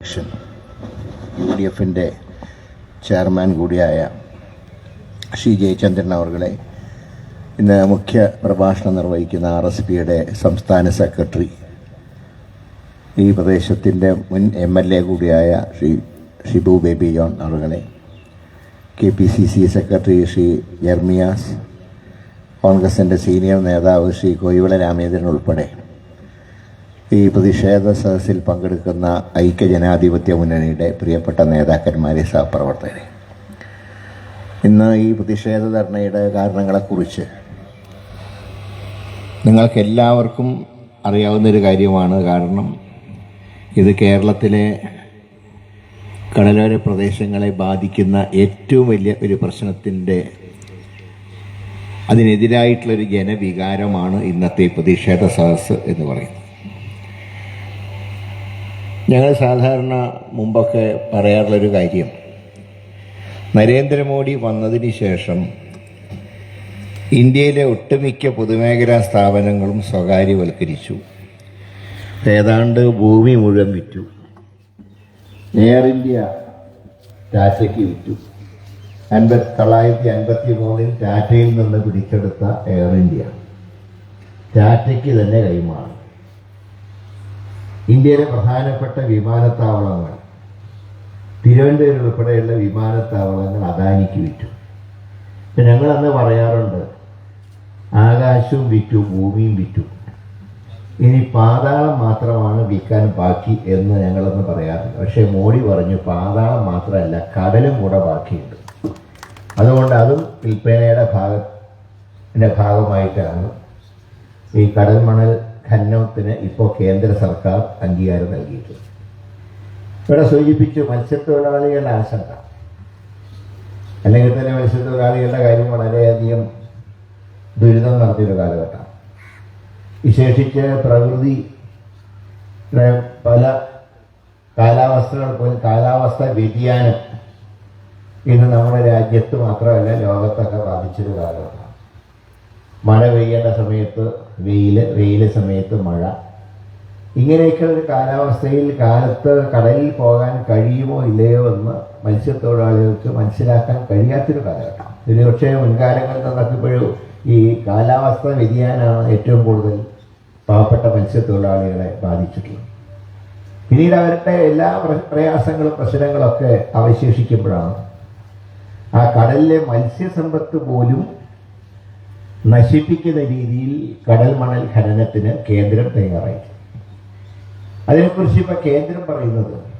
Election U D എഫിന്റെ chairman കൂടിയായ ശ്രീ ജയചന്ദ്രൻ അവർകളെ ഇന്ന് മുഖ്യ പ്രഭാഷണം നിർവഹിക്കുന്ന ആർ എസ് പിയുടെ സംസ്ഥാന സെക്രട്ടറി. ഈ പ്രദേശത്തിന്റെ മുൻ എം എൽ എ കൂടിയായ Shri Shibu Baby John അവറുകളെ K P C C secretary Shri Jermias കോൺഗ്രസിന്റെ സീനിയർ നേതാവ് ശ്രീ കോയിവള രാമേന്ദ്രൻ ഉൾപ്പെടെ ഈ പ്രതിഷേധ സദസ്സിൽ പങ്കെടുക്കുന്ന ഐക്യജനാധിപത്യ മുന്നണിയുടെ പ്രിയപ്പെട്ട നേതാക്കന്മാരെ സഹപ്രവർത്തകരെ. ഇന്ന് ഈ പ്രതിഷേധ ധർണയുടെ കാരണങ്ങളെക്കുറിച്ച് നിങ്ങൾക്ക് എല്ലാവർക്കും അറിയാവുന്നൊരു കാര്യമാണ്. കാരണം ഇത് കേരളത്തിലെ കടലോര പ്രദേശങ്ങളെ ബാധിക്കുന്ന ഏറ്റവും വലിയ ഒരു പ്രശ്നത്തിന്റെ അതിനെതിരായിട്ടുള്ളൊരു ജനവികാരമാണ് ഇന്നത്തെ പ്രതിഷേധ സദസ്സ് എന്ന് പറയുന്നത്. ഞങ്ങൾ സാധാരണ മുമ്പൊക്കെ പറയാറുള്ളൊരു കാര്യം. നരേന്ദ്രമോദി വന്നതിന് ശേഷം ഇന്ത്യയിലെ ഒട്ടുമിക്ക പൊതുമേഖലാ സ്ഥാപനങ്ങളും സ്വകാര്യവൽക്കരിച്ചു. ഏതാണ്ട് ഭൂമി മുഴുവൻ വിറ്റു. എയർ ഇന്ത്യ ടാറ്റയ്ക്ക് വിറ്റു. അൻപത്തി തൊള്ളായിരത്തി അൻപത്തി മൂന്നിൽ ടാറ്റയിൽ നിന്ന് പിടിച്ചെടുത്ത എയർ ഇന്ത്യ. ടാറ്റയ്ക്ക് തന്നെ കൈമാറി. ഇന്ത്യയിലെ പ്രധാനപ്പെട്ട വിമാനത്താവളങ്ങൾ തിരുവനന്തപുരം ഉൾപ്പെടെയുള്ള വിമാനത്താവളങ്ങൾ അദാനിക്ക് വിറ്റു. ഇപ്പം ഞങ്ങൾ അന്ന് പറയാറുണ്ട് ആകാശവും വിറ്റു ഭൂമിയും വിറ്റു. ഇനി പാതാളം മാത്രമാണ് വിൽക്കാൻ ബാക്കി എന്ന് ഞങ്ങളന്ന് പറയാറുണ്ട്. പക്ഷേ മോഡി പറഞ്ഞു പാതാളം മാത്രമല്ല കടലും കൂടെ ബാക്കിയുണ്ട്. അതുകൊണ്ട് അതും വിൽപ്പനയുടെ ഭാഗത്തിന്റെ ഭാഗമായിട്ടാണ് ഈ കടൽ മണൽ ഖനനത്തിന് ഇപ്പോൾ കേന്ദ്ര സർക്കാർ അംഗീകാരം നൽകിയിട്ടുണ്ട്. ഇവിടെ സൂചിപ്പിച്ചു മത്സ്യത്തൊഴിലാളികളുടെ ആശങ്ക. അല്ലെങ്കിൽ തന്നെ മത്സ്യത്തൊഴിലാളികളുടെ കാര്യം വളരെയധികം ദുരിതം നടത്തിയൊരു കാലഘട്ടമാണ് വിശേഷിച്ച് പ്രകൃതി പല കാലാവസ്ഥകൾ പോലും കാലാവസ്ഥ വ്യതിയാനം ഇന്ന് നമ്മുടെ രാജ്യത്ത് മാത്രമല്ല ലോകത്തൊക്കെ ബാധിച്ചൊരു കാലഘട്ടം. മഴ പെയ്യേണ്ട സമയത്ത് വെയിൽ വെയിൽ സമയത്ത് മഴ. ഇങ്ങനെയൊക്കെ ഒരു കാലാവസ്ഥയിൽ കാലത്ത് കടലിൽ പോകാൻ കഴിയുമോ ഇല്ലയോ എന്ന് മത്സ്യത്തൊഴിലാളികൾക്ക് മനസ്സിലാക്കാൻ കഴിയാത്തൊരു കാലഘട്ടം. ഒരുപക്ഷെ മുൻകാലങ്ങളിൽ നടക്കുമ്പോഴും ഈ കാലാവസ്ഥ വ്യതിയാനമാണ് ഏറ്റവും കൂടുതൽ പാവപ്പെട്ട മത്സ്യത്തൊഴിലാളികളെ ബാധിച്ചിട്ടുള്ളത്. പിന്നീട് അവരുടെ എല്ലാ പ്ര- പ്രയാസങ്ങളും പ്രശ്നങ്ങളൊക്കെ അവശേഷിക്കുമ്പോഴാണ് ആ കടലിലെ മത്സ്യസമ്പത്ത് പോലും നശിപ്പിക്കുന്ന രീതിയിൽ കടൽ മണൽ ഖനനത്തിന് കേന്ദ്രം തയ്യാറായി. അതിനെക്കുറിച്ച് ഇപ്പൊ കേന്ദ്രം പറയുന്നത്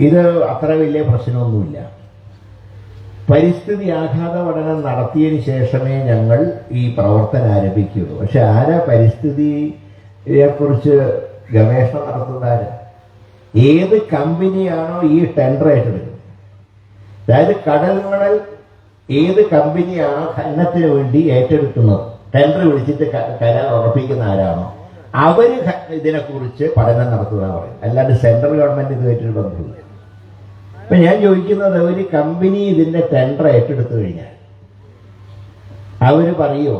ഇത് അത്ര വലിയ പ്രശ്നമൊന്നുമില്ല. പരിസ്ഥിതി ആഘാത പഠനം നടത്തിയതിന് ശേഷമേ ഞങ്ങൾ ഈ പ്രവർത്തനം ആരംഭിക്കുകയുള്ളൂ. പക്ഷെ ആരാ പരിസ്ഥിതിയെ കുറിച്ച് ഗവേഷണം നടത്തുന്ന ഏത് കമ്പനിയാണോ ഈ ടെൻഡർ ഏറ്റെടുക്കുന്നത്? അതായത് കടൽ മണൽ ഏത് കമ്പനിയാണോ ഖനനത്തിന് വേണ്ടി ഏറ്റെടുക്കുന്നത്? ടെൻഡർ വിളിച്ചിട്ട് കരാർ ഉറപ്പിക്കുന്ന ആരാണോ? അവർ ഇതിനെക്കുറിച്ച് പഠനം നടത്തുക പറയും അല്ലാണ്ട് സെൻട്രൽ ഗവൺമെന്റ് ഇതുമായിട്ടൊരു ബന്ധമില്ല അപ്പൊ ഞാൻ ചോദിക്കുന്നത് ഒരു കമ്പനി ഇതിന്റെ ടെൻഡർ ഏറ്റെടുത്തു കഴിഞ്ഞാൽ അവർ പറയോ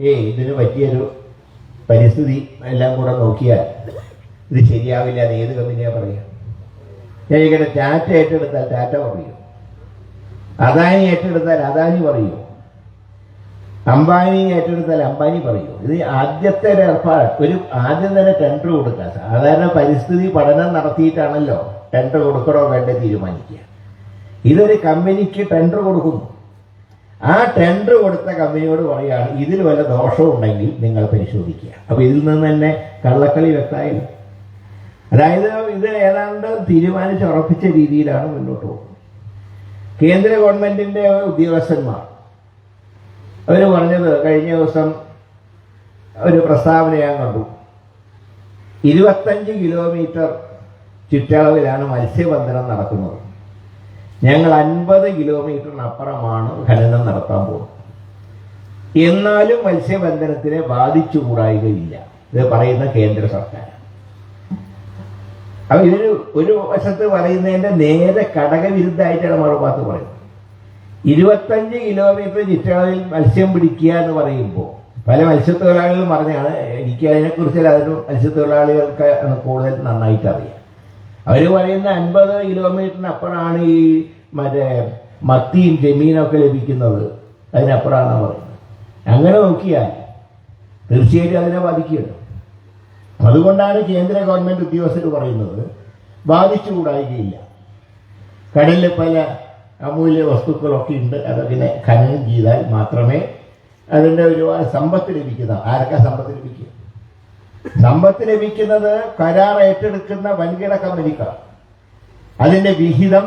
ഏ ഇതിന് പറ്റിയൊരു പരിസ്ഥിതി എല്ലാം കൂടെ നോക്കിയാൽ ഇത് ശരിയാവില്ല അത് ഏത് കമ്പനിയാ പറയുക? ഞാൻ ഇങ്ങനെ ടാറ്റ ഏറ്റെടുത്താൽ ടാറ്റ പറയൂ? അദാനി ഏറ്റെടുത്താൽ അദാനി പറയൂ. അംബാനി ഏറ്റെടുത്താൽ അംബാനി പറയൂ. ഇത് ആദ്യത്തെ ഒരു ആദ്യം തന്നെ ടെൻഡർ കൊടുക്കുക. സാധാരണ പരിസ്ഥിതി പഠനം നടത്തിയിട്ടാണല്ലോ ടെൻഡർ കൊടുക്കണോ വേണ്ട തീരുമാനിക്കുക. ഇതൊരു കമ്പനിക്ക് ടെൻഡർ കൊടുക്കുന്നു. ആ ടെൻഡർ കൊടുത്ത കമ്പനിയോട് പറയുകയാണ് ഇതിൽ വല്ല ദോഷവും ഉണ്ടെങ്കിൽ നിങ്ങൾ പരിശോധിക്കുക. അപ്പോൾ ഇതിൽ നിന്ന് തന്നെ കള്ളക്കളി വ്യക്തമായില്ല? അതായത് ഇത് ഏതാണ്ട് തീരുമാനിച്ച് ഉറപ്പിച്ച രീതിയിലാണ് മുന്നോട്ട് പോകുന്നത്. കേന്ദ്ര ഗവൺമെന്റിന്റെ ഉദ്യോഗസ്ഥന്മാർ. അവർ പറഞ്ഞത് കഴിഞ്ഞ ദിവസം ഒരു പ്രസ്താവന ഞാൻ കണ്ടു. ഇരുപത്തഞ്ച് കിലോമീറ്റർ ചുറ്റളവിലാണ് മത്സ്യബന്ധനം നടക്കുന്നത്. ഞങ്ങൾ അൻപത് കിലോമീറ്ററിനപ്പുറമാണ് ഖനനം നടത്താൻ പോകുന്നത്. എന്നാലും മത്സ്യബന്ധനത്തിനെ ബാധിച്ചുകൂടായികയില്ല. ഇത് പറയുന്ന കേന്ദ്ര സർക്കാർ അപ്പൊ ഇതൊരു ഒരു വശത്ത് പറയുന്നതിന്റെ നേരെ ഘടകവിരുദ്ധമായിട്ടാണ് മറുഭാഗത്ത് പറയുന്നത്. ഇരുപത്തഞ്ച് കിലോമീറ്റർ ചുറ്റളവിൽ മത്സ്യം പിടിക്കുക എന്ന് പറയുമ്പോൾ പല മത്സ്യത്തൊഴിലാളികളും പറഞ്ഞാണ് എനിക്ക് അതിനെക്കുറിച്ച് അതിന് മത്സ്യത്തൊഴിലാളികൾക്ക് കൂടുതൽ നന്നായിട്ട് അറിയാം. അവർ പറയുന്ന അൻപത് കിലോമീറ്ററിനപ്പുറമാണ് ഈ മറ്റേ മത്തിയും ജമീനൊക്കെ ലഭിക്കുന്നത്. അതിനപ്പുറമാണ് പറയുന്നത്. അങ്ങനെ നോക്കിയാൽ തീർച്ചയായിട്ടും അതിനെ ബാധിക്കുകയുള്ളൂ അതുകൊണ്ടാണ് കേന്ദ്ര ഗവൺമെന്റ് ഉദ്യോഗസ്ഥർ പറയുന്നത് ബാധിച്ചുകൂടായികയില്ല. കടലിൽ പല അമൂല്യ വസ്തുക്കളൊക്കെ ഉണ്ട് അതതിനെ ഖനനം ചെയ്താൽ മാത്രമേ അതിന്റെ ഒരുപാട് സമ്പത്ത് ലഭിക്കുന്ന ആരൊക്കെ സമ്പത്ത് ലഭിക്കുക സമ്പത്ത് ലഭിക്കുന്നത് കരാർ ഏറ്റെടുക്കുന്ന വൻകിട കമ്പനിക്കാർ അതിന്റെ വിഹിതം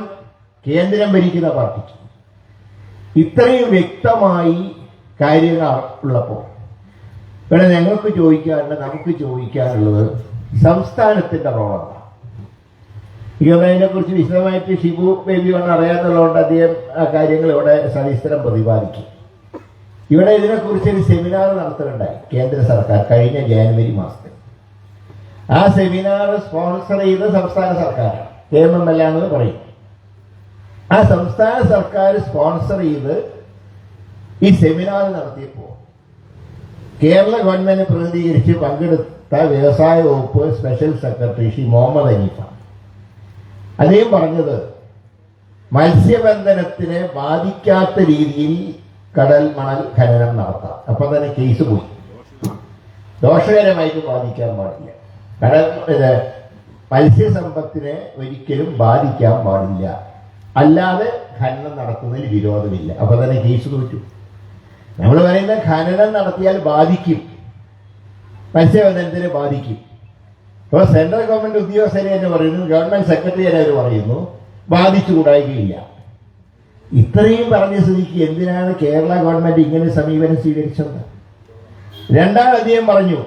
കേന്ദ്രം ഭരിക്കുന്ന പാർട്ടിക്ക്. ഇത്രയും വ്യക്തമായി കാര്യങ്ങൾ ഉള്ളപ്പോൾ ഇവിടെ ഞങ്ങൾക്ക് ചോദിക്കാനുള്ള നമുക്ക് ചോദിക്കാനുള്ളത് സംസ്ഥാനത്തിന്റെ റോളാണ്. ഇതിനെ കുറിച്ച് വിശദമായിട്ട് ഷിബു ബേബി കൊണ്ട് അറിയാന്നുള്ളതുകൊണ്ട് അദ്ദേഹം ആ കാര്യങ്ങൾ ഇവിടെ സവിസ്തരം പ്രതിപാദിക്കും. ഇവിടെ ഇതിനെക്കുറിച്ച് ഒരു സെമിനാർ നടത്തുന്നുണ്ടായി കേന്ദ്ര സർക്കാർ കഴിഞ്ഞ ജാനുവരി മാസത്തിൽ. ആ സെമിനാർ സ്പോൺസർ ചെയ്ത സംസ്ഥാന സർക്കാർ കെ എം എം എൽ എന്ന് പറയും. ആ സംസ്ഥാന സർക്കാർ സ്പോൺസർ ചെയ്ത് ഈ സെമിനാർ നടത്തിയപ്പോൾ കേരള ഗവൺമെന്റ് പ്രതിനിധീകരിച്ച് പങ്കെടുത്ത വ്യവസായ വകുപ്പ് സ്പെഷ്യൽ സെക്രട്ടറി ശ്രീ മുഹമ്മദ് അനീഫ. അദ്ദേഹം പറഞ്ഞത് മത്സ്യബന്ധനത്തിനെ ബാധിക്കാത്ത രീതിയിൽ കടൽ മണൽ ഖനനം നടത്താം. അപ്പൊ തന്നെ കേസ് പോയി. ദോഷകരമായിട്ട് ബാധിക്കാൻ പാടില്ല. കടൽ മത്സ്യസമ്പത്തിനെ ഒരിക്കലും ബാധിക്കാൻ പാടില്ല. അല്ലാതെ ഖനനം നടത്തുന്നതിൽ വിരോധമില്ല. അപ്പൊ തന്നെ കേസ് തോറ്റു നമ്മൾ പറയുന്ന ഖനനം നടത്തിയാൽ ബാധിക്കും. മത്സ്യബന്ധനത്തിന് ബാധിക്കും. അപ്പോൾ സെൻട്രൽ ഗവൺമെന്റ് ഉദ്യോഗസ്ഥരെ തന്നെ പറയുന്നു ഗവൺമെന്റ് സെക്രട്ടറി അവർ പറയുന്നു ബാധിച്ചുകൂടായികയില്ല ഇത്രയും പറഞ്ഞ സ്ഥിതിക്ക് എന്തിനാണ് കേരള ഗവൺമെന്റ് ഇങ്ങനെ സമീപനം സ്വീകരിച്ചത്? രണ്ടാം അധികം പറഞ്ഞു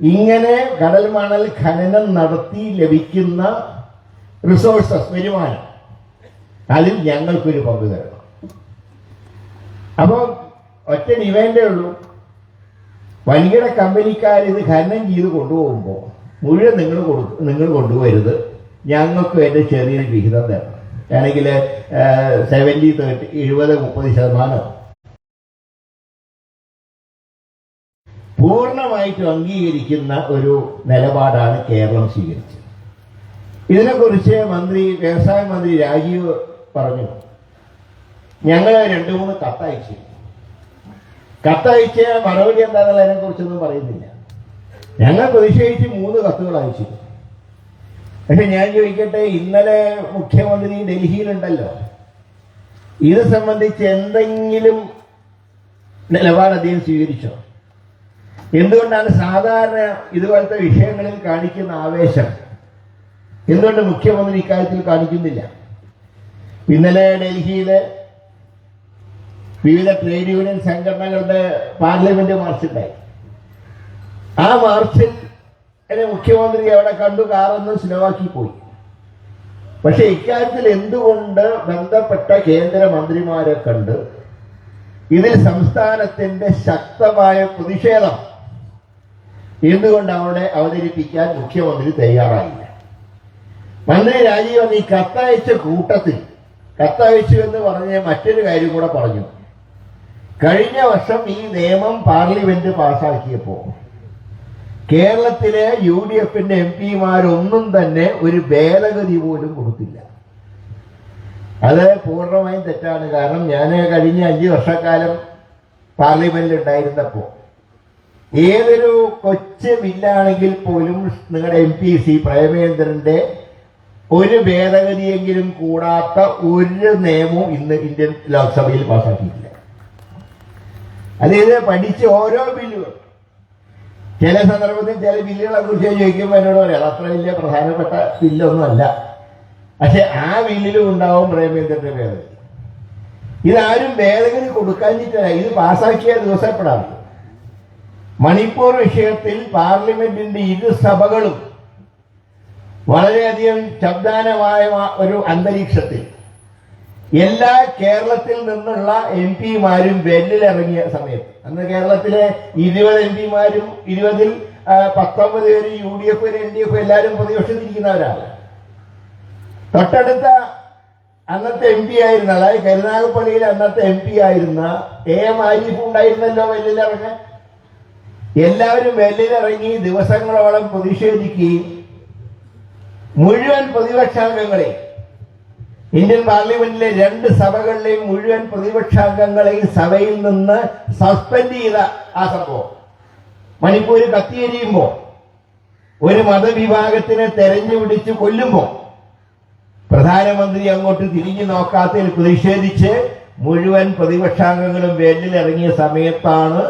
ഇങ്ങനെ കടൽ മണൽ ഖനനം നടത്തി ലഭിക്കുന്ന റിസോഴ്സസ് വരുമാനം അതിൽ ഞങ്ങൾക്കൊരു പങ്ക് തരണം. അപ്പോൾ ഒറ്റ ഡിമാൻഡേ ഉള്ളൂ. വൻകിട കമ്പനിക്കാർ ഇത് ഖനനം ചെയ്ത് കൊണ്ടുപോകുമ്പോൾ മുഴുവൻ നിങ്ങൾ കൊടുക്കും നിങ്ങൾ കൊണ്ടുപോരുത് ഞങ്ങൾക്ക് എന്റെ ചെറിയൊരു വിഹിതം തരണം. ആണെങ്കിൽ സെവന്റി തേർട്ടി എഴുപത് മുപ്പത് ശതമാനം. പൂർണമായിട്ടും അംഗീകരിക്കുന്ന ഒരു നിലപാടാണ് കേരളം സ്വീകരിച്ചത്. ഇതിനെക്കുറിച്ച് മന്ത്രി വ്യവസായ മന്ത്രി രാജീവ് പറഞ്ഞു. ഞങ്ങൾ രണ്ട് മൂന്ന് കത്തയച്ചു കത്തയച്ച മറുപടി എന്താണെന്നുള്ളതിനെ കുറിച്ചൊന്നും പറയുന്നില്ല. ഞങ്ങൾ പ്രതിഷേധിച്ച് മൂന്ന് കത്തുകൾ അയച്ചു. പക്ഷെ ഞാൻ ചോദിക്കട്ടെ ഇന്നലെ മുഖ്യമന്ത്രി ഡൽഹിയിലുണ്ടല്ലോ. ഇത് സംബന്ധിച്ച് എന്തെങ്കിലും നിലപാട് അദ്ദേഹം സ്വീകരിച്ചോ? എന്തുകൊണ്ടാണ് സാധാരണ ഇതുപോലത്തെ വിഷയങ്ങളിൽ കാണിക്കുന്ന ആവേശം? എന്തുകൊണ്ട് മുഖ്യമന്ത്രി ഇക്കാര്യത്തിൽ കാണിക്കുന്നില്ല? ഇന്നലെ ഡൽഹിയിലെ വിവിധ ട്രേഡ് യൂണിയൻ സംഘടനകളുടെ പാർലമെന്റ് മാർച്ചുണ്ടായി ആ മാർച്ചിൽ എന്നെ മുഖ്യമന്ത്രി അവിടെ കണ്ടു കാറൊന്ന് സ്ലോവാക്കി പോയി. പക്ഷെ ഇക്കാര്യത്തിൽ എന്തുകൊണ്ട് ബന്ധപ്പെട്ട കേന്ദ്ര മന്ത്രിമാരെ കണ്ട് ഇതിൽ സംസ്ഥാനത്തിന്റെ ശക്തമായ പ്രതിഷേധം എന്തുകൊണ്ട് അവിടെ അവതരിപ്പിക്കാൻ മുഖ്യമന്ത്രി തയ്യാറായില്ല? മന്ത്രി രാജീവൻ ഈ കത്തയച്ച കൂട്ടത്തിൽ കത്തയച്ചു എന്ന് പറഞ്ഞ മറ്റൊരു കാര്യം കൂടെ പറഞ്ഞു. കഴിഞ്ഞ വർഷം ഈ നിയമം പാർലമെന്റ് പാസാക്കിയപ്പോൾ കേരളത്തിലെ യു ഡി എഫിന്റെ എം പിമാരൊന്നും തന്നെ ഒരു ഭേദഗതി പോലും കൊടുത്തില്ല. അത് പൂർണമായും തെറ്റാണ്. കാരണം ഞാൻ കഴിഞ്ഞ അഞ്ച് വർഷക്കാലം പാർലമെന്റിൽ ഉണ്ടായിരുന്നപ്പോൾ ഏതൊരു കൊച്ചു ബില്ലാണെങ്കിൽ പോലും നിങ്ങളുടെ എം പി സി പ്രേമേന്ദ്രന്റെ ഒരു ഭേദഗതിയെങ്കിലും കൂടാത്ത ഒരു നിയമവും ഇന്ന് ഇന്ത്യൻ ലോക്സഭയിൽ പാസാക്കിയിട്ടില്ല അതായത് പഠിച്ച് ഓരോ ബില്ലുകൾ. ചില സന്ദർഭത്തിൽ ചില ബില്ലുകളെ കുറിച്ച് ചോദിക്കുമ്പോൾ എന്നോട് പറയാം അത്ര വലിയ പ്രധാനപ്പെട്ട ബില്ലൊന്നുമല്ല പക്ഷെ ആ ബില്ലിലും ഉണ്ടാവും പ്രേമേന്ദ്രന്റെ ഭേദഗതി. ഇതാരും ഭേദഗതി കൊടുക്കാഞ്ഞിട്ടില്ല ഇത് പാസാക്കിയ ദിവസപ്പെടാം. മണിപ്പൂർ വിഷയത്തിൽ പാർലമെന്റിന്റെ ഇരു സഭകളും വളരെയധികം ശബ്ദാനമായ ഒരു അന്തരീക്ഷത്തിൽ എല്ലാ കേരളത്തിൽ നിന്നുള്ള എം പിമാരും വെല്ലിലിറങ്ങിയ സമയത്ത്. അന്ന് കേരളത്തിലെ ഇരുപത് എം പിമാരും ഇരുപതിൽ പത്തൊമ്പത് പേര് U D F N D F എല്ലാവരും പ്രതിപക്ഷത്തിരിക്കുന്നവരാണ് തൊട്ടടുത്ത അന്നത്തെ എം പി ആയിരുന്ന അതായത് കരുനാഗപ്പള്ളിയിൽ അന്നത്തെ എം പി ആയിരുന്ന എ എം ആരിഫ് ഉണ്ടായിരുന്നല്ലോ വെല്ലിലിറങ്ങാൻ എല്ലാവരും വെല്ലിലിറങ്ങി ദിവസങ്ങളോളം പ്രതിഷേധിക്കുകയും മുഴുവൻ പ്രതിപക്ഷാംഗങ്ങളെയും ഇന്ത്യൻ പാർലമെന്റിലെ രണ്ട് സഭകളിലെയും മുഴുവൻ പ്രതിപക്ഷാംഗങ്ങളെയും സഭയിൽ നിന്ന് സസ്പെൻഡ് ചെയ്ത ആ സംഭവം. മണിപ്പൂര് കത്തിയെരിയുമ്പോ ഒരു മതവിഭാഗത്തിനെ തെരഞ്ഞു പിടിച്ച് കൊല്ലുമ്പോ പ്രധാനമന്ത്രി അങ്ങോട്ട് തിരിഞ്ഞു നോക്കാത്തതിൽ പ്രതിഷേധിച്ച് മുഴുവൻ പ്രതിപക്ഷാംഗങ്ങളും വേണ്ടിലിറങ്ങിയ സമയത്താണ്